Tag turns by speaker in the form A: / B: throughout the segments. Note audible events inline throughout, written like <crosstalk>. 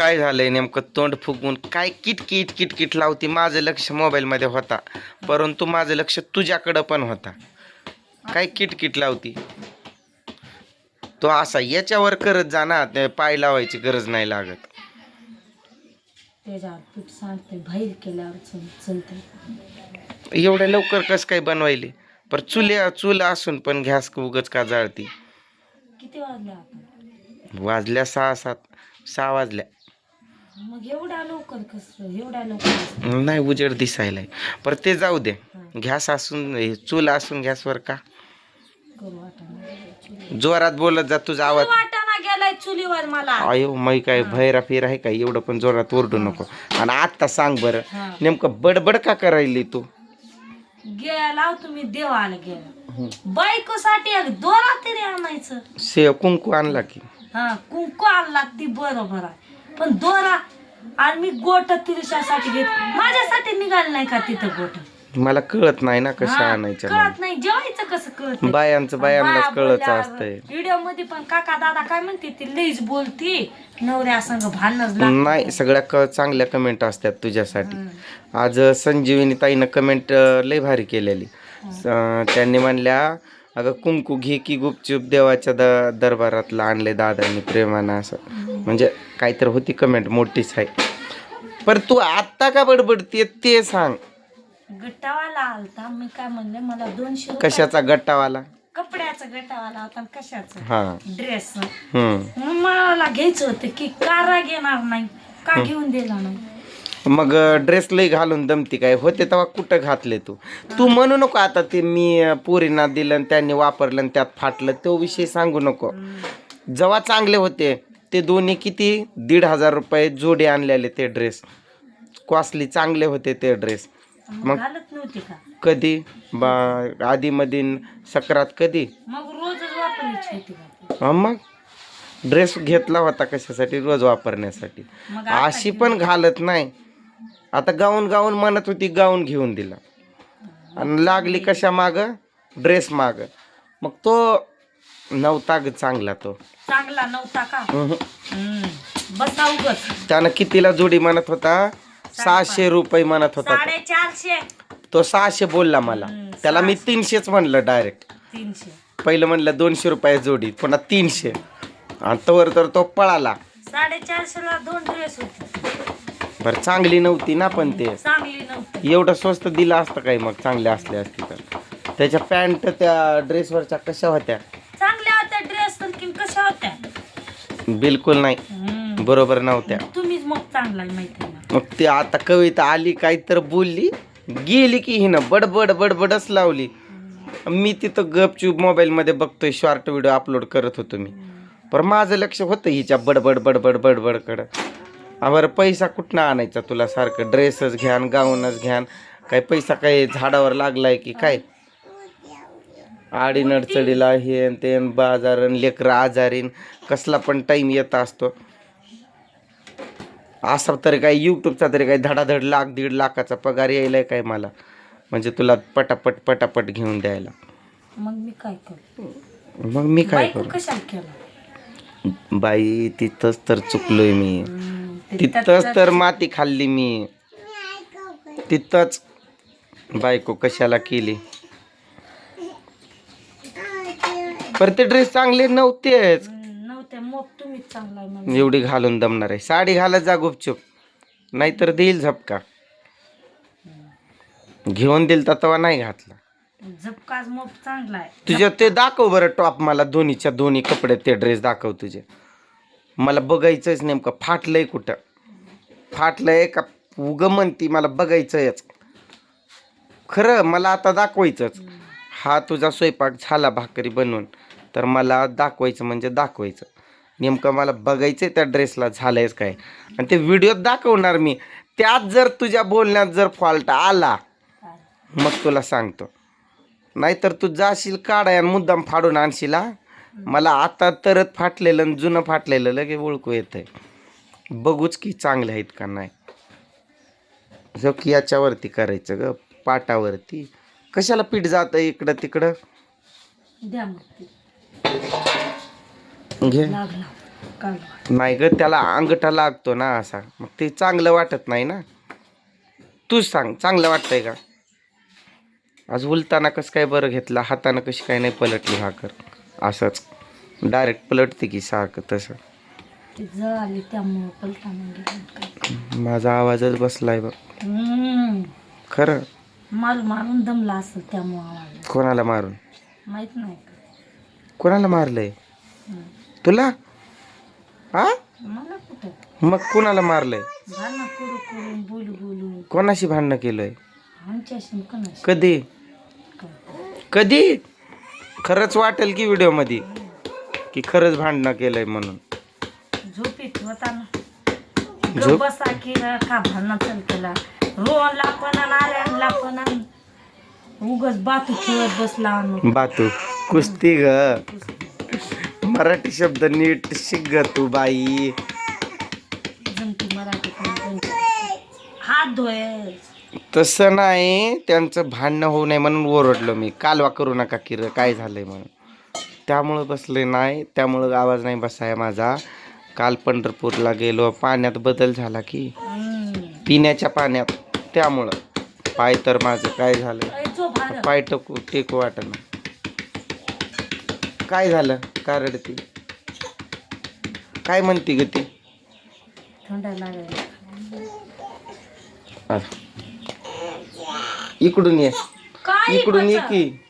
A: काय झालंय नेमकं? तोंड फुगवून काय किटकिट किटकिट लावती? माझं लक्ष मोबाईलमध्ये होता. परंतु माझं लक्ष तुझ्याकडं पण होता. काय किटकिट लावती? तो असा याच्यावर करत जा ना ते पाय लावायची गरज नाही लागत.
B: चल
A: एवढ्या लवकर कसं काय बनवायली? पर चुल्या चूल असून पण गॅस उगच का जाळती?
B: किती वाजले आता
A: वाजल्या सहा सात सहा वाजल्या.
B: मग एवढ्या लवकर कसं एवढ्या लवकर
A: नाही उजेड दिसायलाय. पर ते जाऊ दे. गॅस असून हे चूल असून गॅसवर का?
B: करू वाटाणा
A: जोरात बोलत जा तुझा आवाज.
B: वाटाणा गेलाय चुलीवर मला.
A: अयो मै काय भैरा फिर आहे का? एवढं पण जोरात ओरडू नको. आणि आत्ता सांग बरं
B: हा.
A: नेमकं बडबड का करायली तू?
B: गेला तुम्ही देवाला गेला. बायकोसाठी एक दोरा तरी आणायचं.
A: से कुंकू आणला की.
B: हा कुंकू आणला ती बरोबर आहे. पण दोरा आणि मी गोट तिरशासाठी घेत माझ्यासाठी निघाल नाही का तिथं गोट?
A: मला कळत नाही ना कसं आणायचं
B: कळत नाही. जेवायचं कसं कळत नाही.
A: बायांचं बायांनाच
B: बाया
A: कळत
B: बोलल्यावर
A: असतंय.
B: व्हिडिओमध्ये पण काका दादा काय म्हणते ती लईच बोलती. नवऱ्या संग भांडणच लागतं.
A: नाही सगळ्या क चांगल्या कमेंट असतात तुझ्यासाठी. आज संजीवनी ताईनं कमेंट लय भारी केलेली. अं, त्यांनी म्हणल्या अगं कुंकू घे की गुपचूप देवाच्या द दरबारातला आणले दादांनी प्रेमानं असं. म्हणजे काहीतरी होती कमेंट मोठीच आहे. पर तू आत्ता का बडबडते ते सांग.
B: गटावाला आलता मी काय म्हणले मला दोनशे रुपये
A: कशाचा गट्टावाला
B: कपड्याचा गटावाला होता आणि कशाचा?
A: हा.
B: ड्रेस
A: हम्म.
B: मला घ्यायचं होतं की कारा घेणार नाही का घेऊन दिला नाही?
A: मग ड्रेस लई घालून दमती काय? होते तेव्हा कुठं घातले तू? तू म्हणू नको आता ते मी अं, पोरींना दिलं आणि त्यांनी वापरलं आणि त्यात फाटलं तो विषय सांगू नको. जेव्हा चांगले होते ते दोन्ही किती? दीड हजार रुपये जोडे आणलेले ते ड्रेस कॉस्टली चांगले होते ते ड्रेस
B: मग घालत नव्हती का?
A: कधी? बा आधी मधीन सकरात कधी?
B: मग रोजच वापरायची होती का ती?
A: हं मग? ड्रेस घेतला होता कशासाठी? रोज वापरण्यासाठी.
B: मग आता
A: अशी पण घालत नाही. आता गाऊन गाऊन म्हणत होती गाऊन घेऊन दिला. आणि लागली कशा माग? ड्रेस माग. मग तो नव्हता ग चांगला तो.
B: चांगला नव्हता का?
A: उहुं.
B: हम्म. बसा उगच
A: त्यानं कितीला जोडी म्हणत होता? सहाशे रुपये म्हणत होता तो.
B: साडेचारशे.
A: तो सहाशे बोलला मला. त्याला मी तीनशेच म्हणलं डायरेक्ट
B: तीनशे.
A: पहिलं म्हणलं दोनशे रुपये जोडी पुन्हा तीनशे. आणि तवर तर तो पळाला.
B: साडेचारशे ला दोन ड्रेस होते.
A: बरं चांगली नव्हती ना पण ते.
B: चांगली नव्हती.
A: एवढं स्वस्त दिलं असतं काही मग चांगले असले असते तर. त्याच्या पॅन्ट त्या ड्रेसवरच्या कशा होत्या?
B: चांगल्या होत्या ड्रेस आणखीन कशा होत्या?
A: बिलकुल नाही. बरोबर नव्हत्या.
B: तुम्हीच मग चांगला आहे माहिती आहे ना.
A: मग ते आता कविता आली काही तर बोलली. गेली की हिनं बडबड बडबडच लावली. मी तिथं गपचूप मोबाईलमध्ये बघतोय शॉर्ट व्हिडिओ अपलोड करत होतो मी. पण माझं लक्ष होतं हिच्या बडबड बडबड बडबडकडं. बरं पैसा कुठनं आणायचा तुला सारखं? ड्रेसच घ्यान गाऊनच घ्यान. काय पैसा काय झाडावर लागलाय की काय? आडी नडचडीला हे ते बाजारन लेकरं आजारीन कसला पण टाईम येत असतो. असा तरी काय यूट्यूबचा तरी काय धडाधड लाख दीड लाखाचा पगार यायलाय काय मला. म्हणजे तुला पटापट पटापट घेऊन द्यायला.
B: मग मी काय करू?
A: मग मी काय करू? बाई तिथंच तर चुकलोय मी. तिथंच तर माती खाल्ली मी. तिथंच बायको कशाला केली? पर ते ड्रेस चांगले नव्हतेच.
B: हम्म, नव्हत्या मग तुम्हीच चांगला आहे म्हणून.
A: एवढी घालून दमणार आहे. साडी घालत जा गुपचूप. नाहीतर देईल झपका. घेऊन दिल तर तेव्हा नाही घातला.
B: झपकाच मग चांगला आहे.
A: तुझ्या ते दाखव बरं टॉप मला. दोन्हीच्या दोन्ही कपडे ते ड्रेस दाखव तुझे. मला बघायचंच नेमकं फाटलंय कुठं? फाटलंय का उग म्हणती मला बघायचंयच. खरं मला आता दाखवायचंच. हा तुझा स्वयंपाक झाला भाकरी बनवून. तर मला दाखवायचं म्हणजे दाखवायचं. नेमकं मला बघायचं आहे त्या ड्रेसला झालं आहेस काय. आणि ते व्हिडिओत दाखवणार मी. त्यात जर तुझ्या बोलण्यात जर फॉल्ट आला मग तुला सांगतो. नाहीतर तू जाशील काढाय आणि मुद्दाम फाडून आणशील मला आता तरत फाटलेलं आणि जुनं फाटलेलं लगे ओळखू येतंय. बघूच की चांगले आहेत का नाही. जो की याच्यावरती करायचं ग पाटावरती. कशाला पीठ जातं इकडं तिकडं?
B: द्या मग
A: घे. नाही ग त्याला अंगठा लागतो ना असा. मग ते चांगलं वाटत नाही ना. तूच सांग चांगलं वाटतंय का? आज उलताना कसं काय बरं घेतला हातानं कशी काय नाही पलटली भाकर असंच. डायरेक्ट पलटते की सारखं तसं. माझा आवाजच बसलाय बघ. खरं?
B: मारून दमला असेल त्यामुळं
A: कोणाला मारून?
B: माहीत नाही
A: कोणाला मारलंय. तुला? हा? मग कोणाला मारलंय? कोणाशी भांडणं केलंय? कधी? कधी? खरंच वाटेल की व्हिडिओमध्ये? की खरंच भांडणं केलंय म्हणून?
B: झोपेत होता ना.
A: झोप?
B: गप बसा की का भांडणं चल केला? रोहनला पण उगच बातू खेळत बसला
A: बातू. कुस्ती ग. मराठी शब्द नीट शिक ग तू बाई.
B: जमती मराठी. हात धुये
A: तसं नाही त्यांचं भांडणं होऊ नये म्हणून ओरडलो मी. कालवा करू नका किर काय झालंय म्हणून. त्यामुळं बसले नाही त्यामुळं आवाज नाही बसाय माझा. काल पंढरपूरला गेलो पाण्यात बदल झाला की. पिण्याच्या पाण्यात त्यामुळं. पाय तर माझं काय झालं? पाय टकू टेकू वाटणं काय झालं? का रडती? काय म्हणती ग ती?
B: थंड लागली.
A: आ. इकडून ये.
B: काय
A: इकडून ये? की.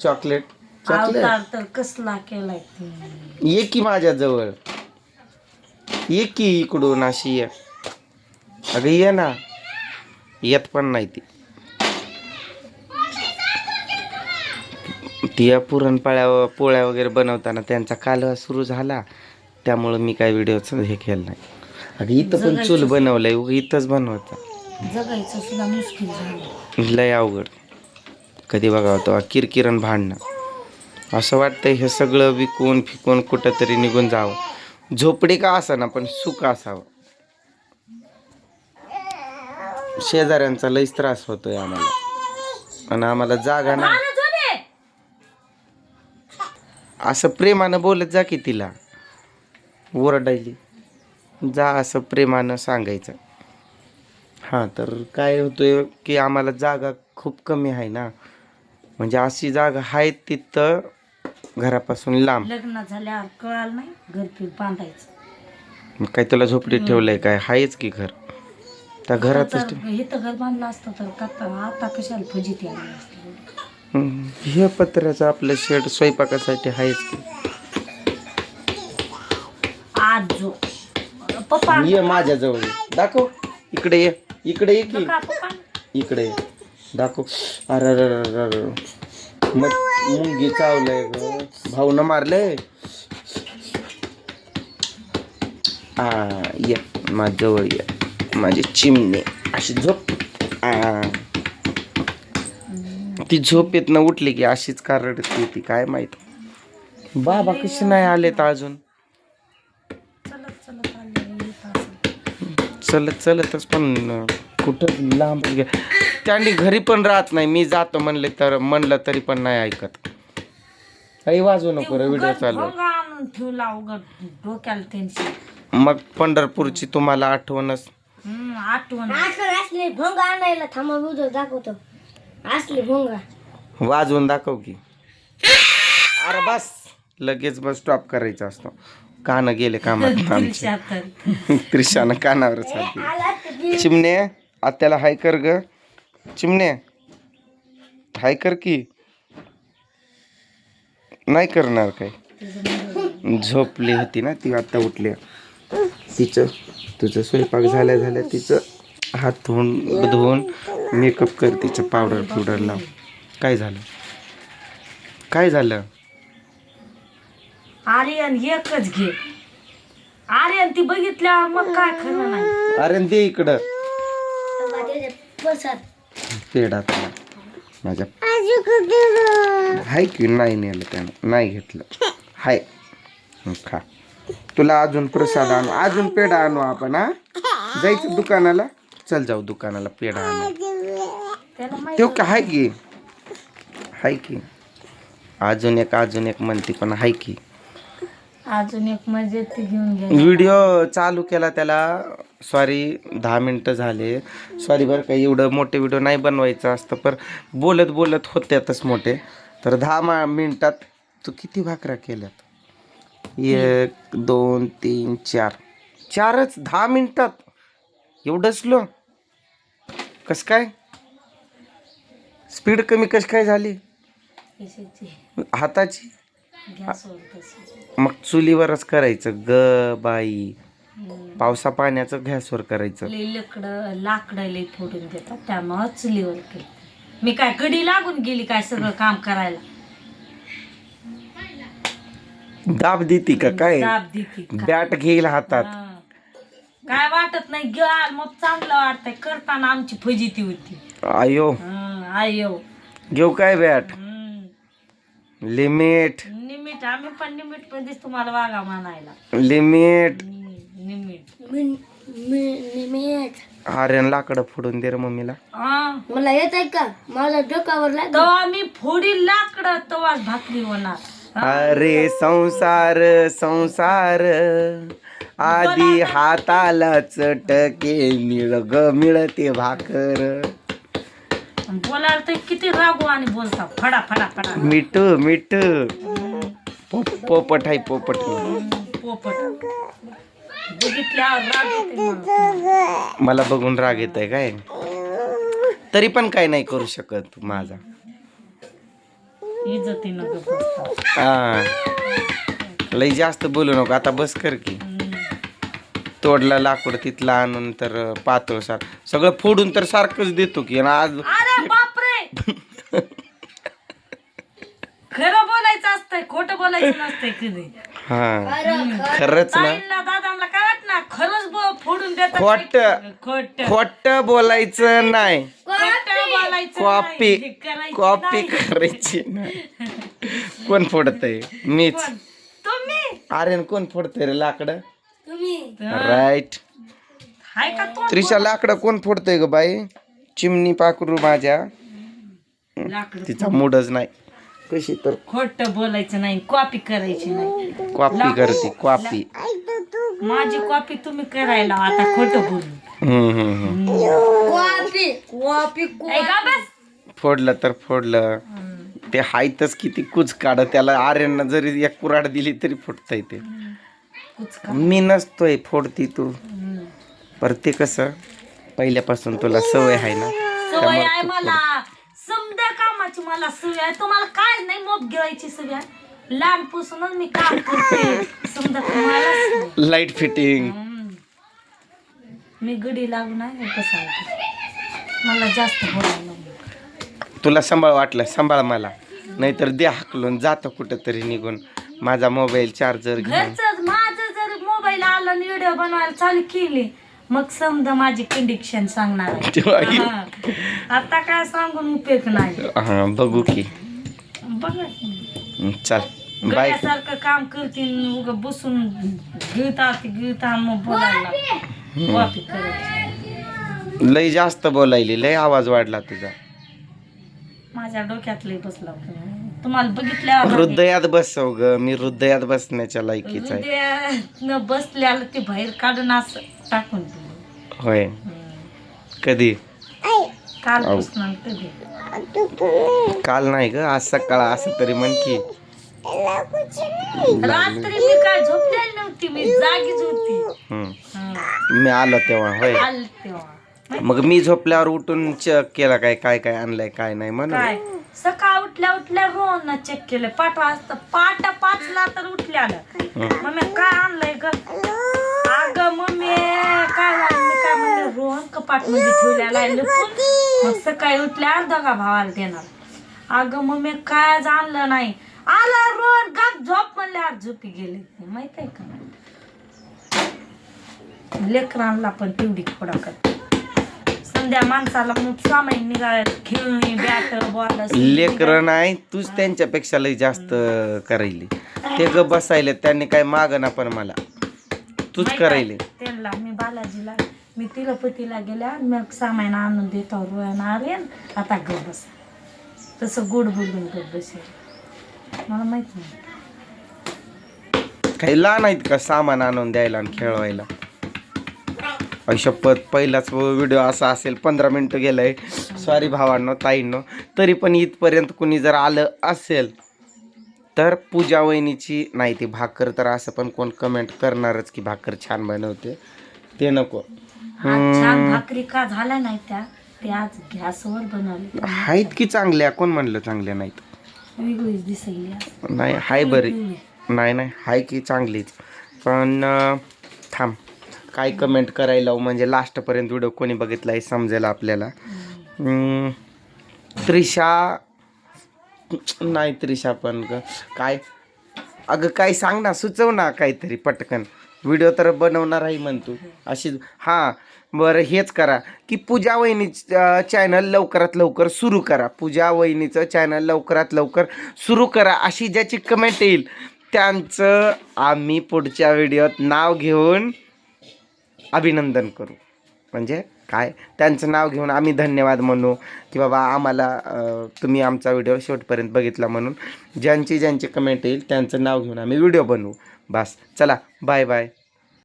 A: चॉकलेट. चॉकलेट?
B: अवतार तर कसला केलाय ते.
A: ये की माझ्या जवळ ये की इकडून अशी ये. अगं ये ना. येत पण नाही ती. या पुरणपोळ्या पोळ्या वगैरे बनवताना त्यांचा कालवा सुरू झाला. त्यामुळं मी काय व्हिडिओचं हे केलं नाही. अगं इथं पण चूल बनवलंय उगा इथंच बनवता.
B: जगायचं सुद्धा मुश्किल झालं.
A: लय अवघड. कधी बघावं तेव्हा किरकिरण भांडणं. असं वाटतंय हे सगळं विकून फिकून कुठंतरी निघून जावं. झोपडी का असाना पण सुख असावं. शेजाऱ्यांचा लईच त्रास होतोय आम्हाला. आणि आम्हाला जागा नाही. असं प्रेमानं बोलत जा की तिला. ओरडायली. जा असं प्रेमानं सांगायचं. हां तर काय होतंय की आम्हाला जागा खूप कमी आहे ना. म्हणजे अशी जागा आहे तिथं घरापासून लांब.
B: लग्न झाल्यावर कळाल नाही घरपीर बांधायचं.
A: मग काय तुला झोपडीत ठेवलंय काय? आहेच की घर. त्या घरातच ठेव.
B: तर घर बांधलं असतं तर का आता कशाला फजिती आली असती?
A: हे पत्र्याचं आपलं शेड स्वयंपाकासाठी आहेच की.
B: आज. पप्पा.
A: ये माझ्याजवळ. ये. दाखव. इकडे ये. इकडे ये की.
B: का पप्पा.
A: इकडे ये. दाखव. अरे अरे अरे अरे मग मुंगी चावलंय ग भाऊनं मारलंय आ ये माझ्याजवळ ये माझी चिमणे अशी झोप आ. ती झोपेतनं उठली की अशीच का रडते ती काय माहीत. बाबा कशी नाही आले तर अजून.
B: चलत
A: चलतच पण कुठं लांब त्यांनी घरी पण राहत नाही मी जातो म्हणले तर म्हणलं तरी पण नाही ऐकत. काही वाजवू नको रे व्हिडिओ चालू. आहे.
B: भोंगा आणून ठेवला उघड डोक्याला टेन्शन
A: मग पंढरपूरची तुम्हाला आठवणच.
B: हम्म आठवण.
C: आठवण असले भोंगा आणायला थांबा व्हिडिओ दाखवतो. असले भोंगा.
A: वाजवून दाखव की. अरे बस. लगेच बस स्टॉप करायचा असतो. कान गेले कामात <laughs> आमचे. <laughs> त्रिशानं कानावर चालते चिमणे आत्याला हाय कर ग. चिमणे हाय कर की. नाही करणार काय? झोपली होती ना ती आता उठली. तिचं तुझं स्वयंपाक झाल्या झाल्या तिचं हात धुवून धुवून मेकअप कर तिचं पावडर पावडर लाव. काय झालं? काय झालं?
B: आर्यन एकच घे. आर्यन ती बघितल्यावर मग काय खरं नाही.
A: अरे दे इकडं. तुला. माझ्या हाय की नाही नेलं त्यानं? नाही घेतलं. हाय. हं, खा. तुला अजून प्रसाद आणू अजून पेढा आणू आपण हा? जायचं दुकानाला? चल जाऊ दुकानाला पेढा आणू. तो का? हाय की. हाय की. अजून एक अजून एक म्हणते पण हाय की.
B: अजून एक मजेत ती घेऊन घ्या
A: व्हिडिओ चालू केला त्याला. सॉरी दहा मिनटं झाले. सॉरी बरं का एवढं मोठे व्हिडिओ नाही बनवायचं असतं पण बोलत बोलत होत्यातच मोठे. तर दहा मा मिनटात तू किती भाकऱ्या केल्यात? एक दोन तीन चार. चारच? दहा मिनिटात? एवढं स्लो कस काय? स्पीड कमी कस काय झाली? हाताची? मग चुलीवरच करायचं ग बाई. पावसा पाण्याचं गॅसवर करायचं.
B: लाकडं लाकडं लई फोडून देतात त्यामुळं चुलीवर केलं. मी काय कडी लागून गेली काय सगळं काम करायला?
A: दाब देती का काय?
B: दाब देते?
A: बॅट घेईल हातात.
B: काय वाटत नाही ग मग चांगलं वाटतंय. करताना आमची फजिती होती.
A: आयो.
B: हं, आयो.
A: घेऊ काय बॅट?
B: हं.
A: लिमिट.
B: निमिट आम्ही पण निमिट मध्येच तुम्हाला वागा म्हणायला.
A: लिमिट.
B: हं, निमिट.
A: आर्यन लाकडं फोडून दे रे मम्मीला.
B: हा.
C: मला येत आहे का माझ्या
B: तेव्हा मी फोडी लाकडं तेव्हाच भाकरी होणार.
A: अरे संसार संसार. आधी हाताला चटके मिळ ग मिळते भाकर.
B: बोलायला तर किती रागू आणि बोलता. फडा फडा फडा.
A: मिठ मिठ. पोप- पोपट आहे पोपट.
B: पोपट. बघितल्यावर राग येते मला.
A: मला बघून राग येत आहे काय? तरी पण काय नाही करू शकत माझा.
B: इज्जतीनं.
A: हा. लई जास्त बोलू नको. आता बस कर की. तोडला लाकूड तिथला आणून तर पातळ सार. सगळं फोडून तर सारखंच देतो की आणि आज
B: अरे बापरे! खरं बोलायचं असतंय खोटं बोलायचं नसतंय कधी.
A: हा. खरंच ना.
B: ताईंना दादांना काय वाटणार? खरंच बो- फोडून देतात
A: खोटं.
B: खोट.
A: खोट बोलायचं नाही.
B: बोलायचं
A: कॉपी
B: नाही, हे करायचं
A: कॉपी
B: नाही.
A: करायची नाही. कोण फोडतय? मीच.
B: पण तुम्ही?
A: आर्यन कोण फोडतय रे लाकडं? राईट
B: हाय का तो?
A: त्रिशा लाकडं कोण फोडतय ग बाई? चिमणी पाकरू माझ्या.
B: लाकडं
A: तिचा मूडच नाही. कशी तर.
B: खोट बोलायचं नाही कॉपी करायची नाही.
A: कॉपी करते कॉपी
B: माझी कॉपी तुम्ही करायला आता खोटं बोलून
A: हम्म हम्म हम्म.
C: कॉपी कॉपी
B: ऐ का बस.
A: फोडलं तर फोडलं. ते हायतच किती कुच काढ त्याला आर्यांना जरी एक कुराड दिली तरी फुटतंय ते. मी नसतोय फोडती तू. पर ते कसं पहिल्यापासून तुला सवय आहे ना
B: सवय आहे मला. समजा कामाची मला सवय आहे तुम्हाला काय नाही मोप सवय आहे. लहानपासूनच मी काम करते. समजा तुम्हाला
A: लाइट फिटिंग
B: मी गडी लागून आहे कसं आहे? मला जास्त बोलायला.
A: तुला सांभाळ वाटलं सांभाळ मला. नाहीतर दे हाकलून जातं कुठं तरी निघून. माझा मोबाईल चार्जर घेऊन
B: घरच माझं जर मोबाईल आला आणि व्हिडिओ बनवायला चालू केली. मग समजा माझी कंडिक्शन सांगणार आहे. हा. आता काय सांगून उपयोग नाही.
A: हा बघू की.
B: बघा.
A: हं, चल. बाय
B: गड्यासारखं काम करतील उग बसून गिळता ती गिळता मग बोलायला करायची
A: लय जास्त बोलायली लय आवाज वाढला तुझा.
B: माझ्या डोक्यात लय बसला होता. तुम्हाला बघितल्यावर
A: हृदयात बसव ग मी हृदयात बसण्याच्या लायकीच आहे.
B: हृदयात बसल्याला ते बाहेर काढून असं टाकून दिलं.
A: होय. कधी?
B: कालपासून आणि कधी?
A: काल नाही ग आज सकाळ असं तरी म्हण की.
B: रात्री मी काय झोपलेली नव्हती मी जागीच होती.
A: मी आलो तेव्हा होय.
B: आल तेव्हा.
A: मग मी झोपल्यावर उठून चेक केला काय काय काय आणलंय काय नाही म्हणून.
B: काय? सकाळ उठल्या उठल्या रोहन चेक केलं. पाठ वाजता पाट पाचला तर उठल्या. मम्मी काय आणलंय ग? अग मम्मी काय झालं? मी काय म्हणले रोहन कपाटमध्ये ठेवलेला आहे लपून. मग सकाळी उठल्या दोघा भावाला देणार. अगं मम्मी काय आणलं नाही? आला रोहन गप झोप म्हणले आज झोपी गेले. माहीत आहे का? लेकरांना पण तेवढी खोडा कर संध्या माणसाला मग सामाईन निघाल खेळणी बॅट बॉल
A: लेकरं नाही तूच त्यांच्यापेक्षा लय जास्त करायली. ते ग बसायले त्यांनी काय मागना पण मला. तूच करायले.
B: त्यांना मी बालाजीला मी तिरुपतीला गेल्या मग सामान आणून देतो रोयन आता ग बस. तसं गोड बोलून ग बसेल. मला माहीत नाही.
A: काही लहान आहेत का सामान आणून द्यायला आणि खेळवायला? शपथ पहिलाच व्हिडिओ असा असेल पंधरा मिनटं गेलंय. सॉरी भावांनो ताईंनो. तरी पण इथपर्यंत कुणी जर आलं असेल तर पूजा वहिनीची नाही ती भाकर तर असं पण कोण कमेंट करणारच की भाकर छान बनवते. ते नको.
B: भाकरी का नाही त्या? ते आज गॅसवर बनवले.
A: आहेत की चांगल्या? कोण म्हणलं चांगल्या नाहीत. नाही हाय बरी. नाही नाही हाय की चांगलीच. पण थांब. काय कमेंट करायला लावू? म्हणजे लास्टपर्यंत व्हिडिओ कोणी बघितला हे समजेल आपल्याला. त्रिशा नाही त्रिशा पण काय? अगं काय सांग ना सुचव ना काहीतरी पटकन. व्हिडिओ तर बनवणार आहे म्हणतो. अशी हां बरं हेच करा. की पूजा वहिनी चॅनल लवकरात लवकर सुरू करा. पूजा वहिनीचं चॅनल लवकरात लवकर सुरू करा. अशी ज्याची कमेंट येईल त्यांचं आम्ही पुढच्या व्हिडिओत नाव घेऊन अभिनंदन करू. म्हणजे काय? त्यांचं नाव घेऊन आम्ही धन्यवाद म्हणू की बाबा आम्हाला तुम्ही आमचा व्हिडिओ शेवटपर्यंत बघितला म्हणून. ज्यांची ज्यांची कमेंट येईल त्यांचं नाव घेऊन आम्ही व्हिडिओ बनवू. बस चला बाय बाय